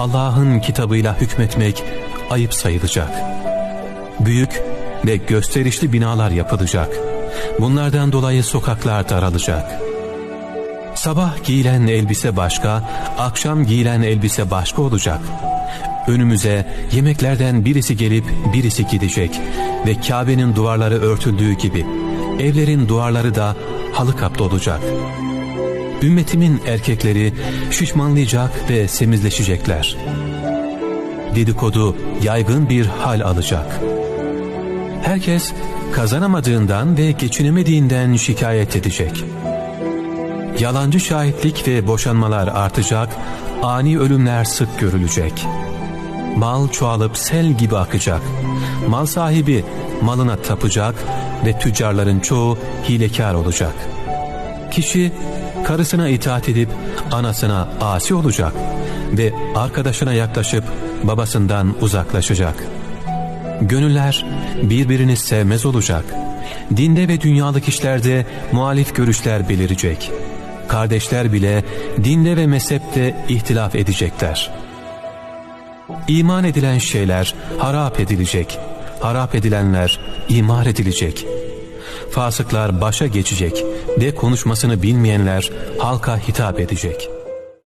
Allah'ın kitabıyla hükmetmek ayıp sayılacak. Büyük ve gösterişli binalar yapılacak. Bunlardan dolayı sokaklar daralacak. Sabah giyilen elbise başka, akşam giyilen elbise başka olacak. Önümüze yemeklerden birisi gelip birisi gidecek ve Kabe'nin duvarları örtüldüğü gibi evlerin duvarları da halı kaplı olacak. Ümmetimin erkekleri şişmanlayacak ve semizleşecekler. Dedikodu yaygın bir hal alacak. Herkes kazanamadığından ve geçinemediğinden şikayet edecek. Yalancı şahitlik ve boşanmalar artacak, ani ölümler sık görülecek. Mal çoğalıp sel gibi akacak. Mal sahibi malına tapacak ve tüccarların çoğu hilekar olacak. Kişi karısına itaat edip anasına asi olacak ve arkadaşına yaklaşıp babasından uzaklaşacak. Gönüller birbirini sevmez olacak. Dinde ve dünyalık işlerde muhalif görüşler belirecek. Kardeşler bile dinde ve mezhepte ihtilaf edecekler. İman edilen şeyler harap edilecek. Harap edilenler imar edilecek. Fasıklar başa geçecek ve konuşmasını bilmeyenler halka hitap edecek.''